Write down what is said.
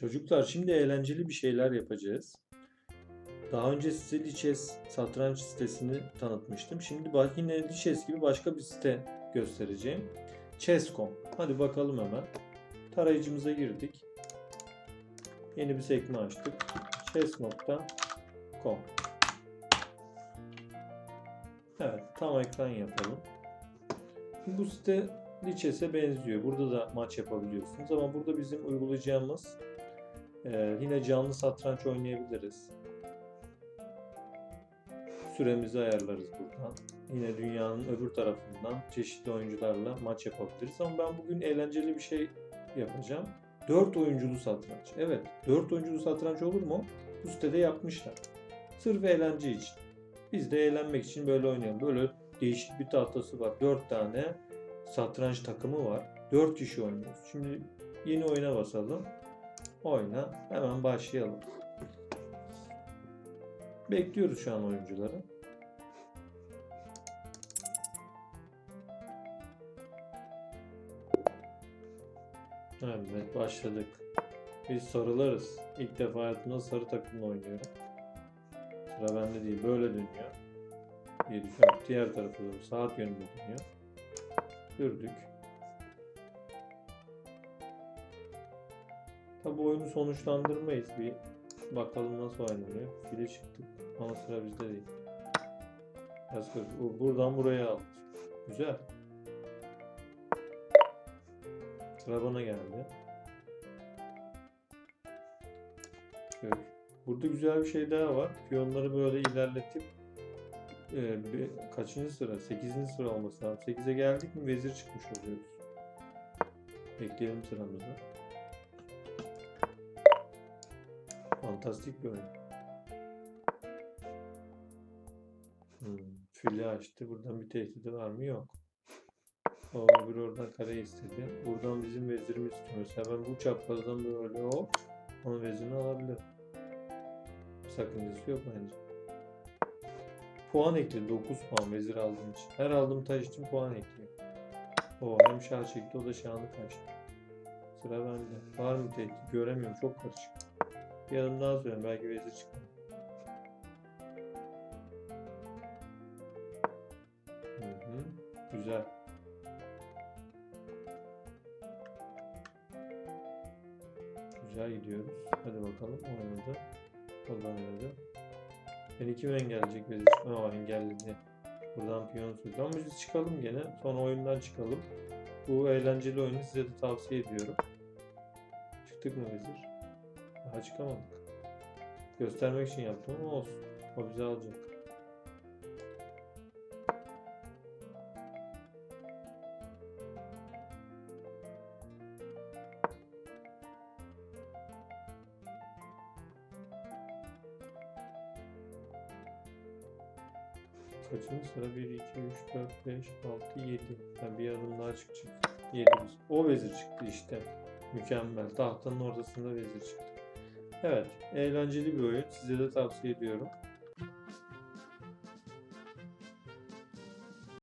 Çocuklar şimdi eğlenceli bir şeyler yapacağız. Daha önce size Lichess satranç sitesini tanıtmıştım. Şimdi yine Lichess gibi başka bir site göstereceğim. Chess.com. Hadi bakalım hemen. Tarayıcımıza girdik. Yeni bir sekme açtık. Chess.com Evet, tam ekran yapalım. Bu site Lichess'e benziyor. Burada da maç yapabiliyorsunuz ama burada bizim uygulayacağımız e, yine canlı satranç oynayabiliriz. Süremizi ayarlarız buradan. Yine dünyanın öbür tarafından çeşitli oyuncularla maç yapabiliriz. Ama ben bugün eğlenceli bir şey yapacağım. 4 oyunculu satranç. Evet, 4 oyunculu satranç olur mu? Bu sitede yapmışlar. Sırf eğlence için. Biz de eğlenmek için böyle oynayalım. Böyle değişik bir tahtası var. 4 tane satranç takımı var. 4 kişi oynuyoruz. Şimdi yeni oyuna basalım. Oyna. Hemen başlayalım. Bekliyoruz şu an oyuncuları. Evet başladık. Biz sarılarız. İlk defa hayatımda sarı takımla oynuyorum. Sıra bende değil. Böyle dönüyor. Diye düşünüyorum. Diğer tarafa doğru saat yönünde dönüyor. Gördük. Tabi oyunu sonuçlandırmayız. Bir bakalım nasıl oynanıyor. File çıktık ama sıra bizde değil. Biraz. O Buradan buraya aldık. Güzel. Sıra bana geldi. Evet. Burada güzel bir şey daha var. Piyonları böyle ilerletip e, bir, kaçıncı sıra? 8. sıra olması lazım. 8'e geldik mi vezir çıkmış oluyoruz. Bekleyelim sıramızı. Fantastik bir oyun. Hmm, fili açtı. Buradan bir tehdidi var mı? Yok. O bir oradan kare istedi. Buradan bizim vezirimiz istiyor. Ben bu çaprazdan böyle hop onun vezirini alabilirim. Sakıncası yok bence. Puan ekledi. 9 puan vezir aldığım için. Her aldığım taş için puan ekliyor. O hem şah çekti o da şahını kaçtı. Sıra bende. Var mı tehdit? Göremiyorum. Çok karışık. Adım daha söyleyeyim. Belki vezir çıkar. Hı hı. Güzel. Güzel gidiyoruz. Hadi bakalım. Oynadı. O da oynadı. Beni kim engelleyecek vezir? Aa engelledi. Buradan piyon sürdü. Ama biz çıkalım gene. Sonra oyundan çıkalım. Bu eğlenceli oyunu size de tavsiye ediyorum. Çıktık mı vezir? Daha çıkamadık. Göstermek için yaptım ama olsun. O bizi alacak. Kaçıncı sıra? 1, 2, 3, 4, 5, 6, 7. Yani bir adım daha çıkacak. 7. O vezir çıktı işte. Mükemmel. Tahtanın ortasında vezir çıktı. Evet. Eğlenceli bir oyun. Size de tavsiye ediyorum.